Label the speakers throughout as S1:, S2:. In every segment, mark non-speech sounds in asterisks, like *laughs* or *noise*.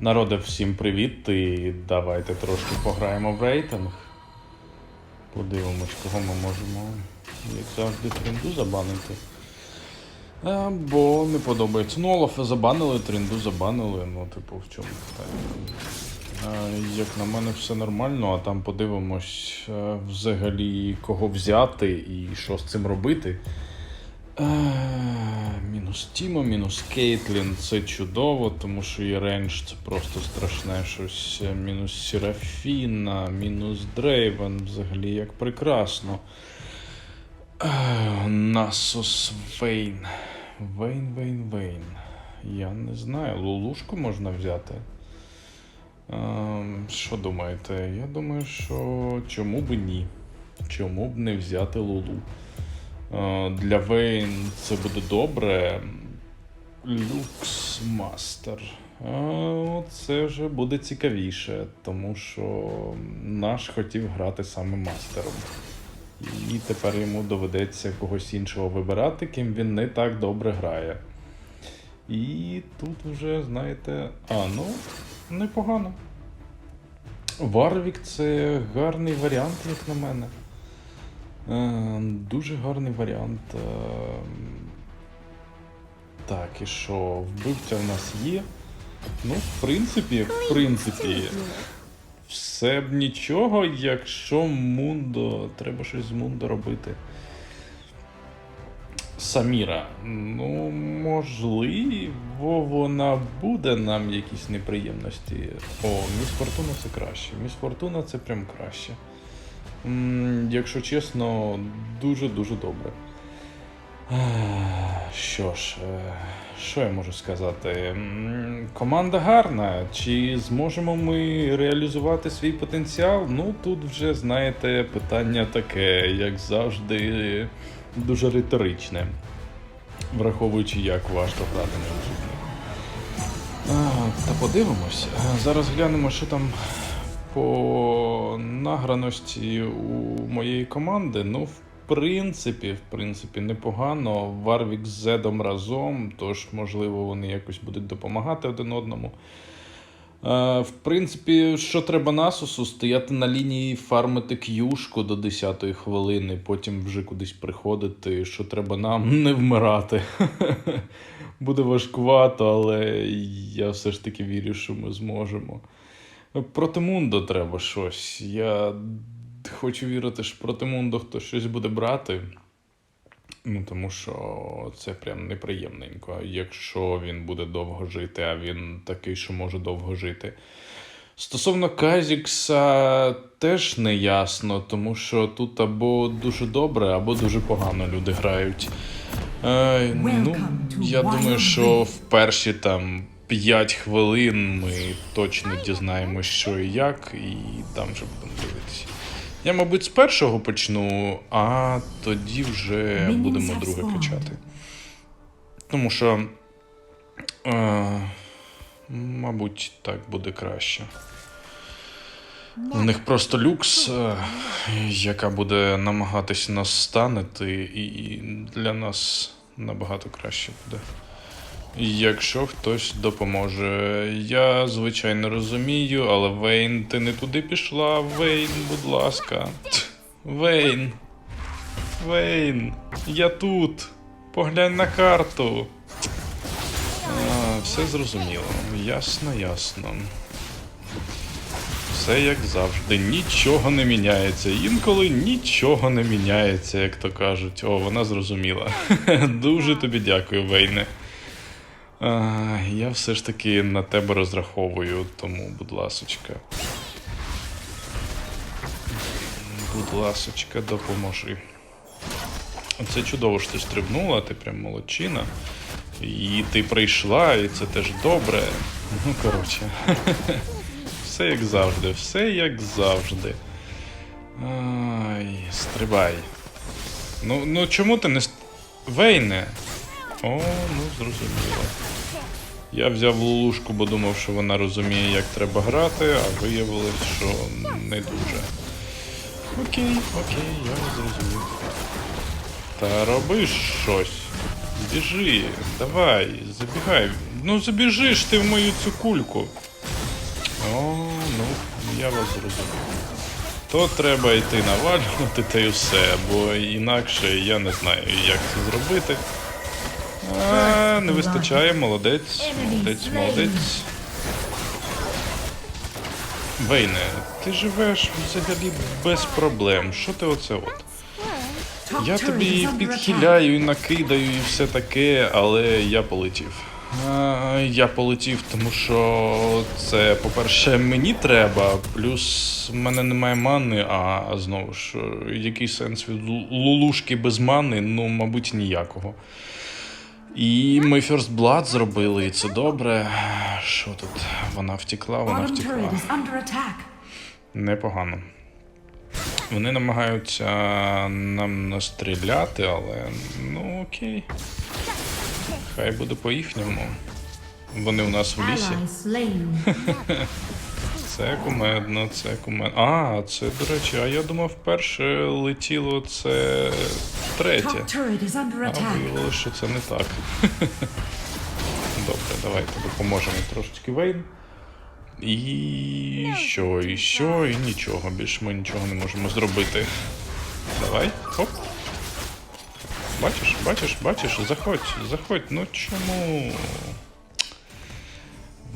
S1: Народе, всім привіт! І давайте трошки пограємо в рейтинг. Подивимось, кого ми можемо, як завжди, тренду забанити. А, бо не подобається. Ну, Олафа забанили, тренду забанили, ну, типу, в чому питання. Як на мене, все нормально, а там подивимось е, взагалі кого взяти і що з цим робити. Е, Мінус Тімо, мінус Кейтлін це чудово, тому що і рейндж це просто страшне щось. Е, Мінус Серафіна, мінус Дрейвен, взагалі як прекрасно. Е, Насос Вейн. Вейн, Вейн, Вейн. Я не знаю, лулушку можна взяти. Що думаєте? Я думаю, що чому б ні? Чому б не взяти Лулу? Е, Для Вейн це буде добре. Люкс Мастер. Це вже буде цікавіше, тому що наш хотів грати саме мастером. І тепер йому доведеться когось іншого вибирати, ким він не так добре грає. І тут вже, знаєте, а, ну, непогано. Варвік це гарний варіант, як на мене. Е, Дуже гарний варіант. Е, Так, і що, вбивця в нас є. Ну, в принципі, в принципі, все б нічого, якщо Мундо. Треба щось з Мундо робити. Саміра. Ну, можливо, вона буде нам якісь неприємності. О, Міс Фортуна це краще. Міс Фортуна це прям краще. Якщо чесно, дуже-дуже добре. Що ж, е, що я можу сказати? Команда гарна. Чи зможемо ми реалізувати свій потенціал? Ну, тут вже, знаєте, питання таке, як завжди, дуже риторичне. Враховуючи, як важко грати на виживні. Та подивимось. Е, Зараз глянемо, що там по награності у моєї команди. Ну, в принципі, в принципі, непогано. Варвік з Зедом разом, тож, можливо, вони якось будуть допомагати один одному. Е, В принципі, що треба насосу, стояти на лінії, фармити к'юшку до 10-ї хвилини, потім вже кудись приходити. Що треба нам *laughs* не вмирати. *laughs* Буде важкувато, але я все ж таки вірю, що ми зможемо. Проти Мундо треба щось. Я хочу вірити, що проти Мундо хтось щось буде брати. Ну, тому що це прям неприємненько, якщо він буде довго жити, а він такий, що може довго жити. Стосовно Казікса, теж не ясно, тому що тут або дуже добре, або дуже погано люди грають. Е, ну, я думаю, що в перші там 5 хвилин ми точно дізнаємось, що і як, і там вже будемо дивитися. Я, мабуть, з першого почну, а тоді вже будемо друге качати. Тому що, е, мабуть, так буде краще. У них просто люкс, е, яка буде намагатись нас станити, і для нас набагато краще буде. Якщо хтось допоможе. Я, звичайно, розумію, але Вейн, ти не туди пішла. Вейн, будь ласка. Вейн. Вейн, я тут. Поглянь на карту. А, все зрозуміло. Ясно, ясно. Все як завжди, нічого не міняється. Інколи нічого не міняється, як то кажуть. О, вона зрозуміла. *laughs* Дуже тобі дякую, Вейне. Я все ж таки на тебе розраховую, тому, будь ласочка. Будь ласочка, допоможи. Це чудово, що ти стрибнула, ти прям молодчина. І ти прийшла, і це теж добре. Ну, коротше. *laughs* Все як завжди, все як завжди. Ай, стрибай. Ну, ну чому ти не. Вейне? О, ну зрозуміло. Я взяв лулушку, бо думав, що вона розуміє, як треба грати, а виявилось, що не дуже. Окей, окей, я зрозумів. Та роби щось. Біжи, давай, забігай. Ну забіжи ж ти в мою цю кульку. О, ну, я вас зрозумів. То треба йти навалювати та й все, бо інакше я не знаю, як це зробити. А, не вистачає, молодець, молодець, молодець. Вейне, ти живеш взагалі без проблем. Що ти оце от? Я тобі підхиляю і накидаю і все таке, але я полетів. А, я полетів, тому що це, по-перше, мені треба, плюс в мене немає мани, а знову ж, який сенс від лулушки без мани? Ну, мабуть, ніякого. І ми First Blood зробили, і це добре. Що тут? Вона втекла, вона
S2: attack.
S1: Непогано. Вони намагаються нам настріляти, але ну окей. Хай буде по-їхньому. Вони у нас в лісі. *laughs* Це кумедно, це кумедно. А, це, до речі, а я думав, перше летіло це третє. А виявилося, що це не так. *laughs* Добре, давайте допоможемо трошечки Вейн. І що, і що, і нічого. Більше ми нічого не можемо зробити. Давай, хоп. Бачиш, бачиш, бачиш, заходь, заходь, ну чому?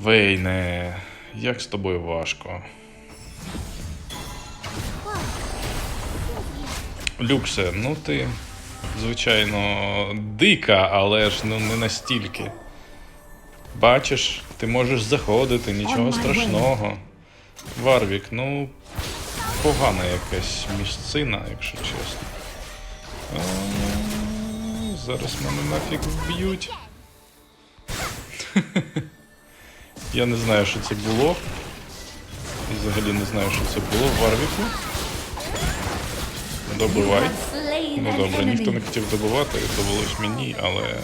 S1: Вейне, як з тобою важко. Люксе, ну ти, звичайно, дика, але ж ну не настільки. Бачиш, ти можеш заходити, нічого страшного. Варвік, ну, погана якась місцина, якщо чесно. А, зараз мене нафіг вб'ють. *laughs* Я не знаю, що це було. Взагалі не знаю, що це було в Варвіку. Добивай. Ну добре, ніхто не хотів добивати, довелось мені, але.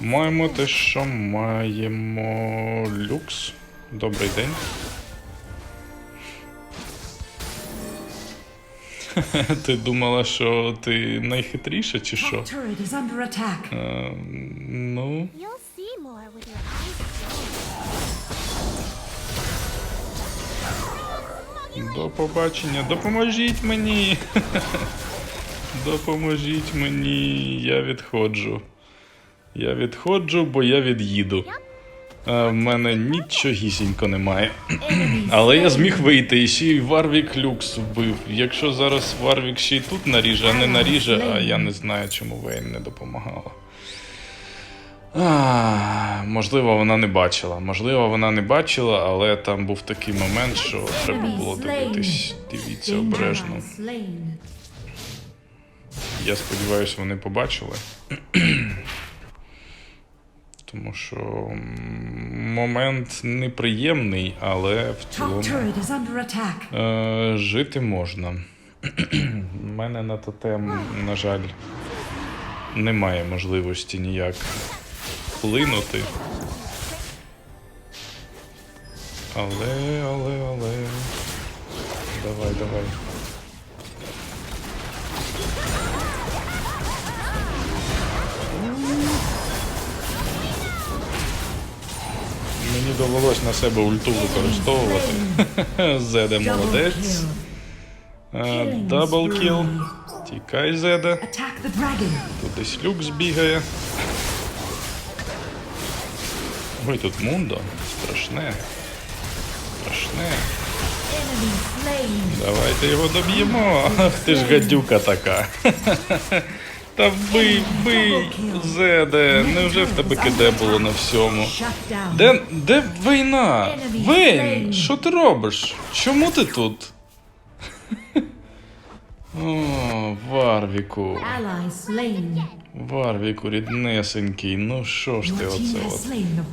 S1: Маємо те, що маємо люкс. Добрий день. *laughs* Ти думала, що ти найхитріша, чи що? Е, ну, до побачення. Допоможіть мені. *laughs* Допоможіть мені. Я відходжу. Я відходжу, бо я від'їду. А в мене нічогісінько немає. Але я зміг вийти, і ще й Варвік люкс вбив. Якщо зараз Варвік ще й тут наріже, а не наріже, а я не знаю, чому Вейн не допомагала. А, можливо, вона не бачила. Можливо, вона не бачила, але там був такий момент, що треба було дивитись. Дивіться обережно. Я сподіваюся, вони побачили. *clears throat* Тому що момент неприємний, але в цілому. Е, жити можна. *clears throat* У мене на тотем, на жаль, немає можливості ніяк вплинути. Але, але, але. Давай, давай. Мені довелось на себе ульту використовувати. *laughs* Зеде молодець.
S2: Double kill.
S1: Дабл кіл. Тікай,
S2: dragon.
S1: Тут десь люкс бігає. Ой, тут Мундо. Страшне. Страшне. Давайте його доб'ємо. Ах, ти ж гадюка така. *laughs* Та бий, бий, Зеде. Невже в тебе киде було на всьому? Де, де війна? Вейн, що ти робиш? Чому ти тут? *laughs* О, Варвіку. Варвіку, ріднесенький, ну що ж ти оце от?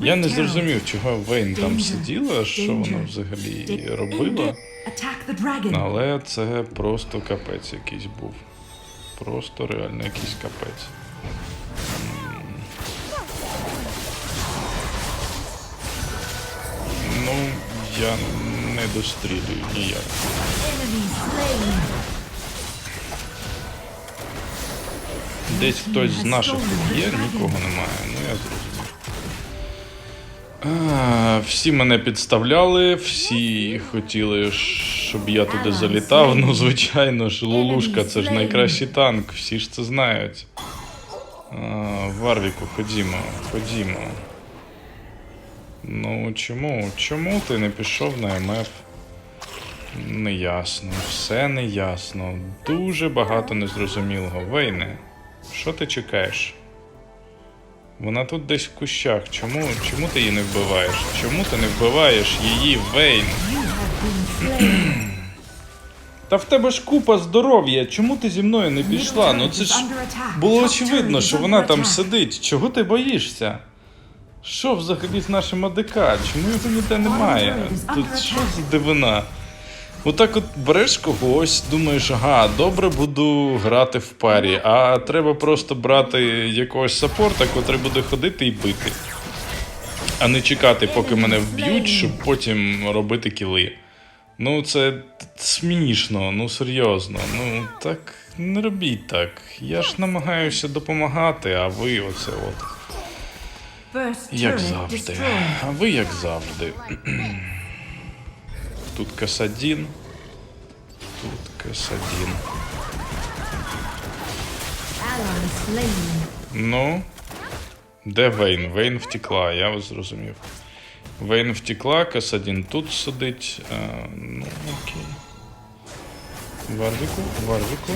S1: Я не зрозумів, чого Вейн там сиділа, що вона взагалі робила. Але це просто капець якийсь був. Просто реально якийсь капець. Ну, я не дострілюю ніяк. Десь хтось з наших є, нікого немає. Ну я зрозумів. Всі мене підставляли, всі хотіли, щоб я туди залітав. Ну, звичайно ж, Лулушка це ж найкращий танк, всі ж це знають. Варвіку, ходімо, ходімо. Ну чому? Чому ти не пішов на МФ? Неясно, все неясно. Дуже багато незрозумілого. Вейне, що ти чекаєш? Вона тут десь в кущах. Чому, чому ти її не вбиваєш? Чому ти не вбиваєш її, Вейн? *clears throat* Та в тебе ж купа здоров'я. Чому ти зі мною не пішла? Ну це ж було очевидно, що вона там сидить. Чого ти боїшся? Що взагалі з нашим АДК? Чому його ніде немає? Тут що за дивина? Отак от береш когось, думаєш, ага, добре буду грати в парі, а треба просто брати якогось саппорта, котрий буде ходити і бити. А не чекати, поки мене вб'ють, щоб потім робити кіли. Ну, це смішно, ну серйозно. Ну так не робіть так. Я ж намагаюся допомагати, а ви оце от. Як завжди. А ви як завжди. Тут Касадін. Тут Касадін. Ну. Де Вейн? Вейн втекла, я вас зрозумів. Вейн втекла, Касадін тут сидить. А, ну, окей. Варвіку, Варвіку.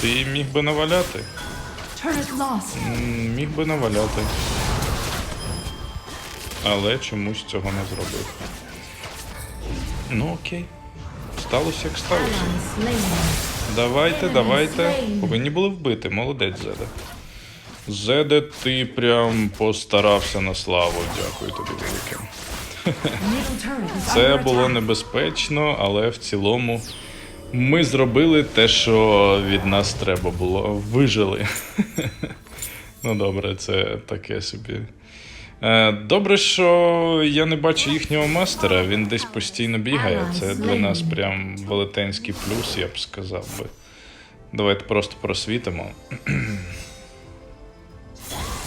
S1: Ти міг би наваляти? Міг би наваляти. Але чомусь цього не зробив. Ну окей. Сталося як сталося. Давайте, давайте. Повинні були вбити. Молодець, Зеде. Зеде, ти прям постарався на славу. Дякую тобі велике. Це було небезпечно, але в цілому ми зробили те, що від нас треба було. Вижили. *laughs* Ну добре, це таке собі. Е, Добре, що я не бачу їхнього мастера, він десь постійно бігає. Це для нас прям велетенський плюс, я б сказав би. Давайте просто просвітимо. *clears throat*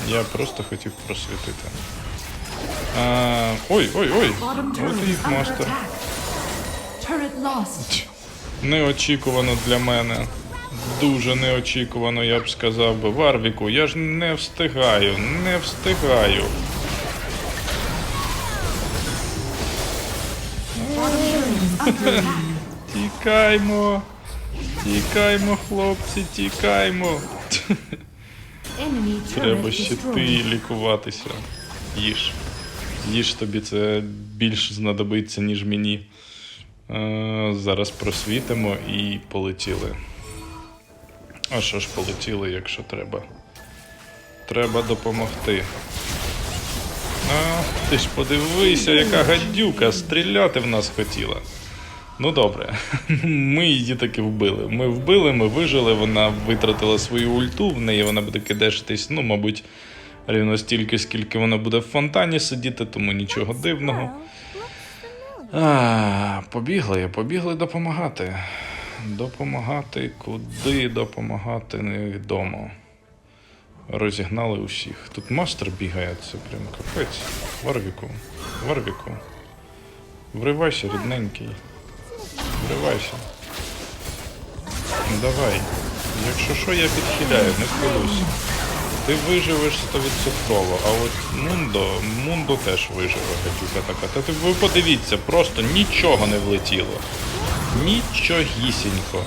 S1: Я просто хотів просвітити. А, ой, ой, ой! От їх мастер. Неочікувано для мене. Дуже неочікувано, я б сказав би. Варвіку, я ж не встигаю, не встигаю. Тікаймо. Тікаймо, хлопці, тікаймо. Треба щити лікуватися. Їж. Їж тобі це більш знадобиться, ніж мені. Зараз просвітимо і полетіли. А що ж полетіли, якщо треба? Треба допомогти. А, ти ж подивися, яка гадюка стріляти в нас хотіла. Ну добре, *laughs* ми її таки вбили. Ми вбили, ми вижили, вона витратила свою ульту, в неї вона буде кидешитись, ну, мабуть, рівно стільки, скільки вона буде в фонтані сидіти, тому нічого дивного. А, побігли, побігли допомагати. Допомагати, куди допомагати, невідомо. Розігнали усіх. Тут мастер бігає, це прям капець. Варвіку, Варвіку. Вривайся, рідненький. Вривайся. Ну давай. Якщо що, я підхиляю, не хвилюйся. Ти виживеш 100%, а от Мундо, Мундо теж виживе, гадюка така. Та ти ви подивіться, просто нічого не влетіло. Нічогісінько.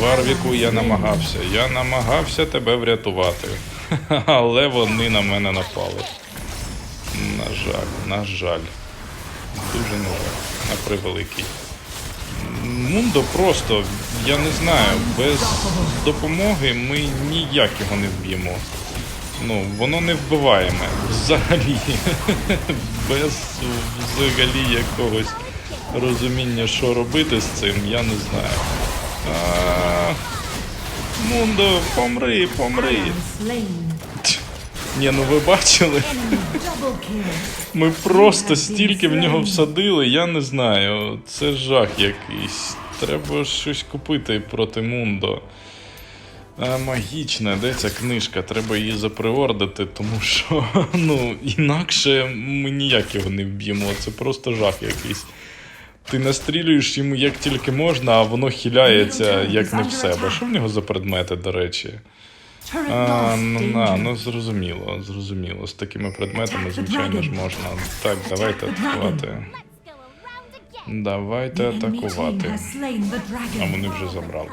S1: Варвіку я намагався. Я намагався тебе врятувати. *laughs* Але вони на мене напали. На жаль, на жаль. Дуже жаль. На превеликий. Мундо просто, я не знаю, без допомоги ми ніяк його не вб'ємо. Ну, воно не вбиваємо взагалі. *laughs* Без взагалі якогось розуміння, що робити з цим, я не знаю. А, Мундо, помри, помри. Ні, ну ви бачили? Ми просто стільки в нього всадили, я не знаю. Це жах якийсь. Треба щось купити проти Мундо. Магічна, де ця книжка? Треба її заприордити, тому що *laughs* ну, інакше ми ніяк його не вб'ємо. Це просто жах якийсь. Ти настрілюєш йому як тільки можна, а воно хиляється як не в себе. Що в нього за предмети, до речі?
S2: Turret
S1: А, ну, зрозуміло, зрозуміло. З такими предметами, звичайно ж, можна. Так, давайте атакувати. Давайте атакувати. А вони вже забрали.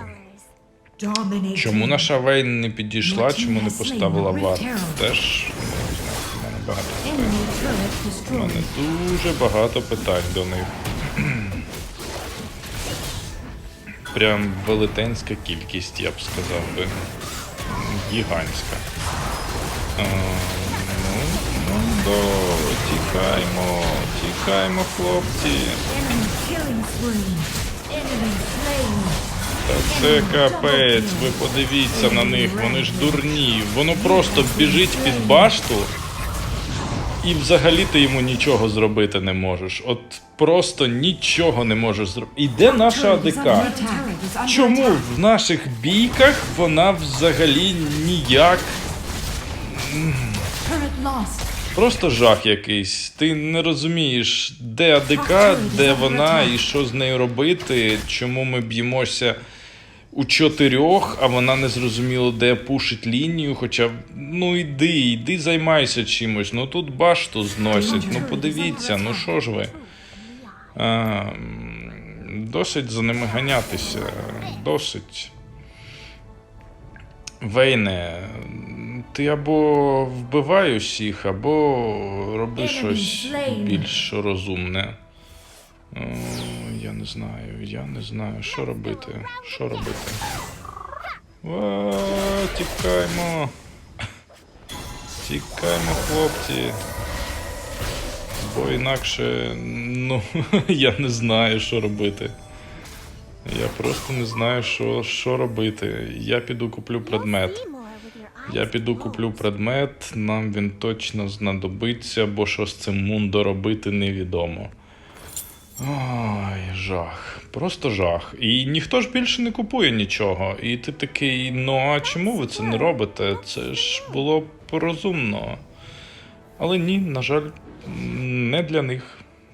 S1: Чому наша Вейн не підійшла, чому не поставила варт? Теж в мене багато питань. У мене дуже багато питань до них. Прям велетенська кількість, я б сказав би. Гігантська. А, ну, ну, до, тікаймо, тікаймо, хлопці. Та це капець, ви подивіться на них, вони ж дурні. Воно просто біжить під башту, і взагалі ти йому нічого зробити не можеш. От просто нічого не можеш зробити. І де наша АДК? Чому в наших бійках вона взагалі ніяк? Просто жах якийсь. Ти не розумієш, де АДК, де вона і що з нею робити, чому ми б'ємося у чотирьох, а вона не зрозуміло, де пушить лінію. Хоча, ну йди, йди займайся чимось. Ну тут башту зносять. Ну подивіться, ну що ж ви. А, м, досить за ними ганятися. Досить. Вейне, ти або вбивай усіх, або роби щось більш розумне. О, я не знаю, я не знаю, що робити. Що робити? О, тікаймо. Тікаймо, хлопці. Бо інакше, ну, *laughs* я не знаю, що робити. Я просто не знаю, що, що робити. Я піду куплю предмет. Я піду куплю предмет, нам він точно знадобиться, бо що з цим мундо робити невідомо. Ой, жах. Просто жах. І ніхто ж більше не купує нічого. І ти такий, ну а чому ви це не робите? Це ж було б розумно. Але ні, на жаль, не для них.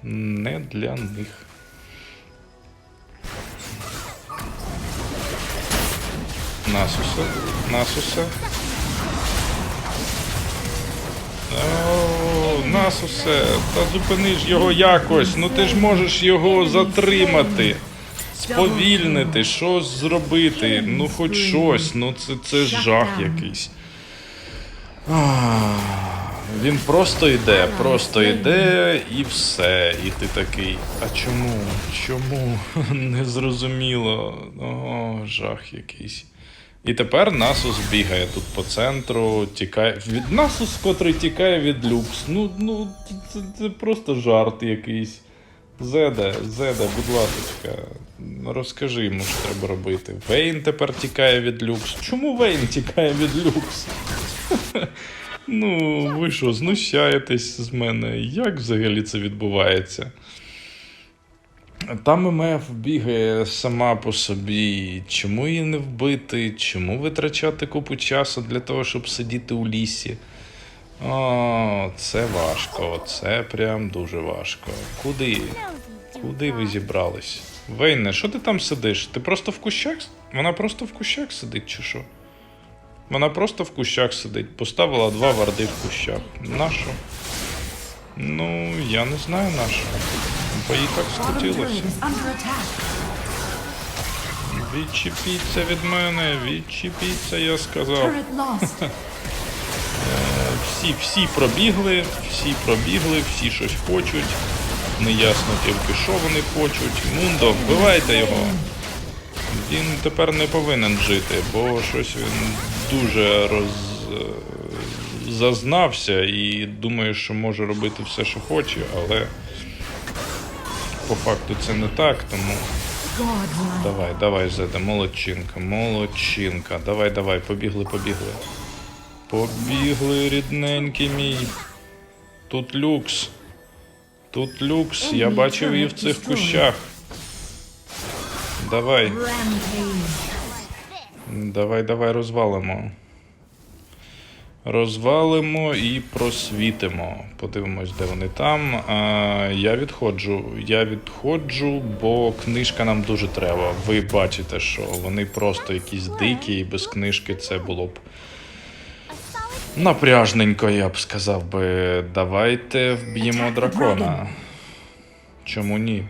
S1: Не для них. Насусе, Насусе. О, Насусе, та зупини ж його якось. Ну ти ж можеш його затримати, сповільнити, щось зробити. Ну хоч щось. Ну це, це жах якийсь. А, Він просто йде, просто йде і все. І ти такий. А чому? Чому? *laughs* Незрозуміло. О, жах якийсь. І тепер Насус бігає тут по центру, тікає. Від Насус, котрий тікає від люкс. Ну, ну, це, це просто жарт якийсь. Зеда, Зеда, будь ласка, розкажи йому, що треба робити. Вейн тепер тікає від люкс. Чому Вейн тікає від люкс? *laughs* Ну, ви що, знущаєтесь з мене? Як взагалі це відбувається? Там МФ бігає сама по собі. Чому її не вбити? Чому витрачати купу часу для того, щоб сидіти у лісі? О, це важко, це прям дуже важко. Куди? Куди ви зібрались? Вейне, що ти там сидиш? Ти просто в кущах? Вона просто в кущах сидить, чи що? Вона просто в кущах сидить. Поставила два варди в кущах. Нащо? Ну, я не знаю нащо. Бо їй так
S2: attack.
S1: Відчепіться від мене, відчепіться, я сказав. Всі, всі пробігли, всі пробігли, всі щось хочуть. Неясно тільки, що вони хочуть. Мундо, вбивайте його. Він тепер не повинен жити, бо щось він дуже роз... е, зазнався і думає, що може робити все, що хоче, але по факту це не так, тому. Давай, давай, Зеда, молодчинка, молодчинка. Давай, давай, побігли, побігли. Побігли, рідненький мій. Тут люкс. Тут люкс. Я бачив її в цих кущах. Давай, Давай, давай розвалимо. Розвалимо і просвітимо. Подивимось, де вони там. А, я відходжу. Я відходжу, бо книжка нам дуже треба. Ви бачите, що вони просто якісь дикі, і без книжки це було б напряжненько, я б сказав би. Давайте вб'ємо дракона. Чому ні?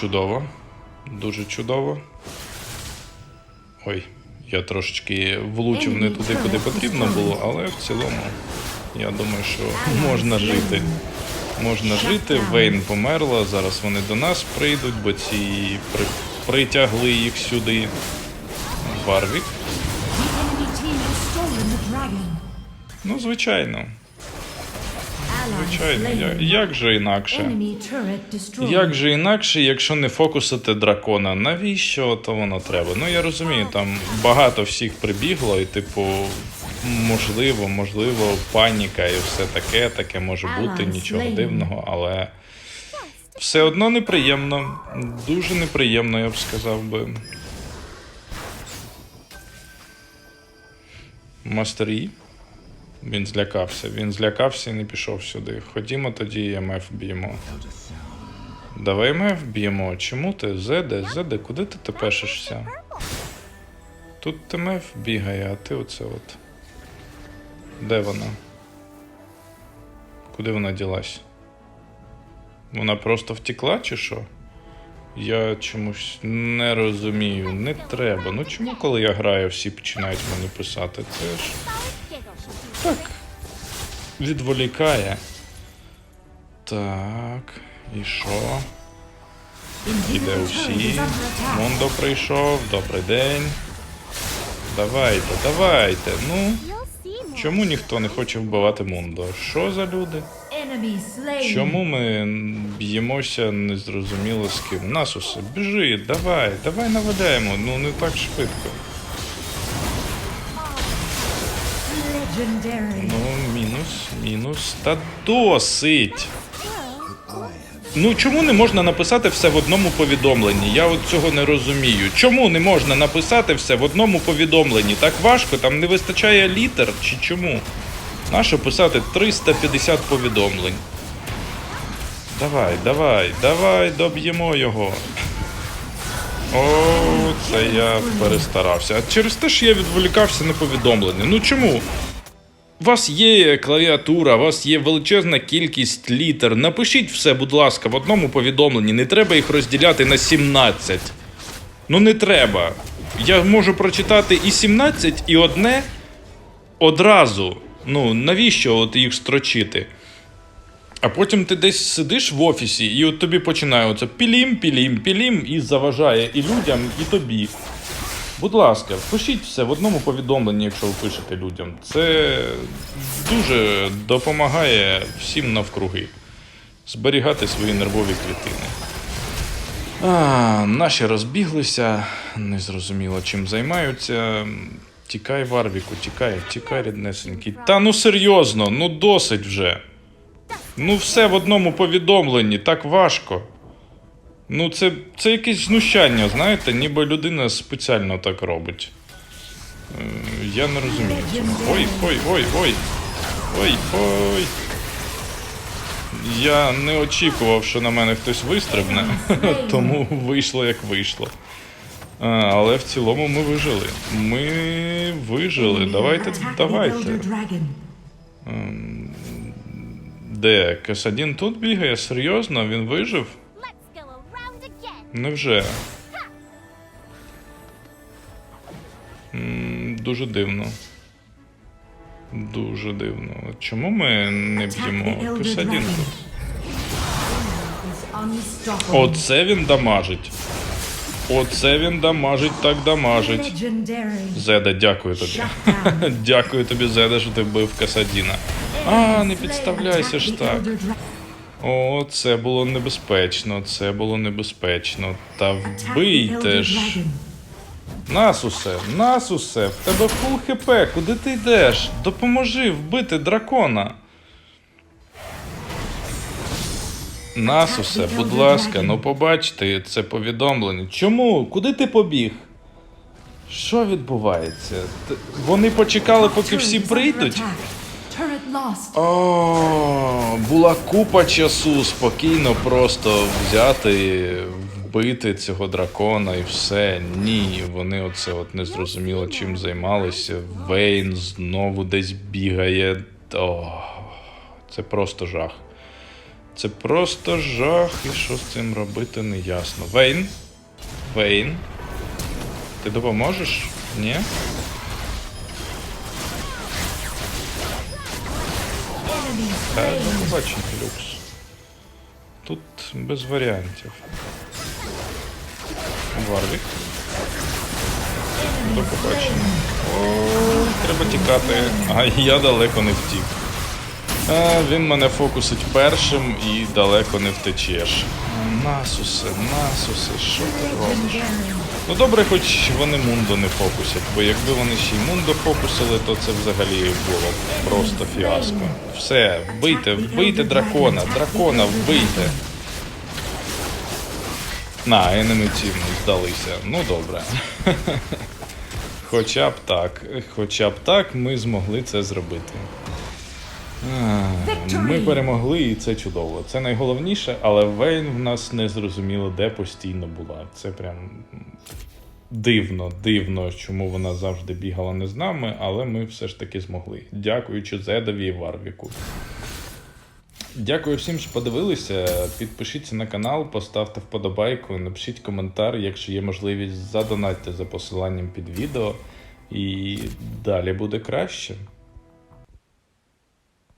S1: Чудово. Дуже чудово. Ой, я трошечки влучив не туди, куди потрібно було, але в цілому, я думаю, що можна жити. Можна жити. Вейн померла. Зараз вони до нас прийдуть, бо ці при... притягли їх сюди.
S2: Dragon.
S1: Ну, звичайно. Звичайно. Як же інакше? Як же інакше, якщо не фокусити дракона? Навіщо то воно треба? Ну я розумію, там багато всіх прибігло, і типу, можливо, можливо, паніка і все таке, таке може бути, нічого дивного, але все одно неприємно. Дуже неприємно, я б сказав би. Мастер Yi? Він злякався. Він злякався і не пішов сюди. Ходімо тоді МФ б'ємо. Давай МФ б'ємо. Чому ти? Зеде, Зеде, куди ти тепешишся? Тут МФ бігає, а ти оце от. Де вона? Куди вона ділась? Вона просто втекла чи що? Я чомусь не розумію. Не треба. Ну чому, коли я граю, всі починають мені писати? Це ж так. Відволікає. Так. І що? Іде усі. Мондо прийшов. Добрий день. Давайте, давайте. Ну. Чому ніхто не хоче вбивати Мондо? Що за люди? Чому ми б'ємося незрозуміло з ким? Насусе, біжи, давай, давай наваляємо, ну не так швидко. Ну, мінус, мінус. Та досить. Ну чому не можна написати все в одному повідомленні? Я от цього не розумію. Чому не можна написати все в одному повідомленні? Так важко, там не вистачає літер чи чому? Нащо писати 350 повідомлень? Давай, давай, давай, доб'ємо його. О, це я перестарався. А через те, що я відволікався на повідомлення. Ну чому? У вас є клавіатура, у вас є величезна кількість літер. Напишіть все, будь ласка, в одному повідомленні. Не треба їх розділяти на 17. Ну не треба. Я можу прочитати і 17, і одне одразу. Ну, навіщо от їх строчити? А потім ти десь сидиш в офісі, і от тобі починає оце пілім, пілім, пілім, і заважає і людям, і тобі. Будь ласка, пишіть все в одному повідомленні, якщо ви пишете людям. Це дуже допомагає всім навкруги зберігати свої нервові клітини. А, наші розбіглися, незрозуміло чим займаються. Тікай, Варвіку, тікай, тікай, ріднесенький. Та ну серйозно, ну досить вже. Ну все в одному повідомленні, так важко. Ну, це, це якесь знущання, знаєте, ніби людина спеціально так робить. Е, Я не розумію цього. Ой, ой, ой, ой. Ой, ой. Я не очікував, що на мене хтось вистрибне, *laughs* тому вийшло як вийшло. А, але в цілому ми вижили. Ми вижили. Давайте, давайте. Де? Касадін тут бігає? Серйозно? Він вижив? Невже? М, Дуже дивно. Дуже дивно. Чому ми не б'ємо тут? Оце він дамажить. Оце він дамажить, так дамажить. Зеда, дякую тобі. *laughs* Дякую тобі, Зеда, що ти вбив Касадіна. А, не підставляйся ж так. О, це було небезпечно, це було небезпечно. Та вбийте ж.
S2: Dragon.
S1: Нас усе, нас усе, в тебе фул хп, куди ти йдеш? Допоможи вбити дракона. Нас усе, будь ласка, ну побачте це повідомлення. Чому? Куди ти побіг? Що відбувається? Вони почекали, поки всі прийдуть.
S2: Turret
S1: була купа часу спокійно просто взяти, вбити цього дракона і все. Ні, вони оце от не зрозуміло чим займалися. Вейн знову десь бігає. О, це просто жах. Це просто жах, і що з цим робити не ясно. Вейн? Вейн? Ти допоможеш? Ні? Та
S2: slain.
S1: до люкс. Тут без варіантів. Варвік. До побачення. О, треба тікати. А я далеко не втік. А, він мене фокусить першим і далеко не втечеш. Насусе, насусе, що ти робиш? Ну добре, хоч вони Мундо не фокусять, бо якби вони ще й Мундо фокусили, то це взагалі було просто фіаско. Все, вбийте, вбийте дракона, дракона вбийте. На, team здалися. Ну добре. *laughs* Хоча б так, хоча б так ми змогли це зробити. Ми перемогли, і це чудово. Це найголовніше, але Вейн в нас не зрозуміло, де постійно була. Це прям дивно, дивно, чому вона завжди бігала не з нами, але ми все ж таки змогли. Дякуючи Зедові і Варвіку. Дякую всім, що подивилися. Підпишіться на канал, поставте вподобайку, напишіть коментар, якщо є можливість, задонатьте за посиланням під відео. І далі буде краще.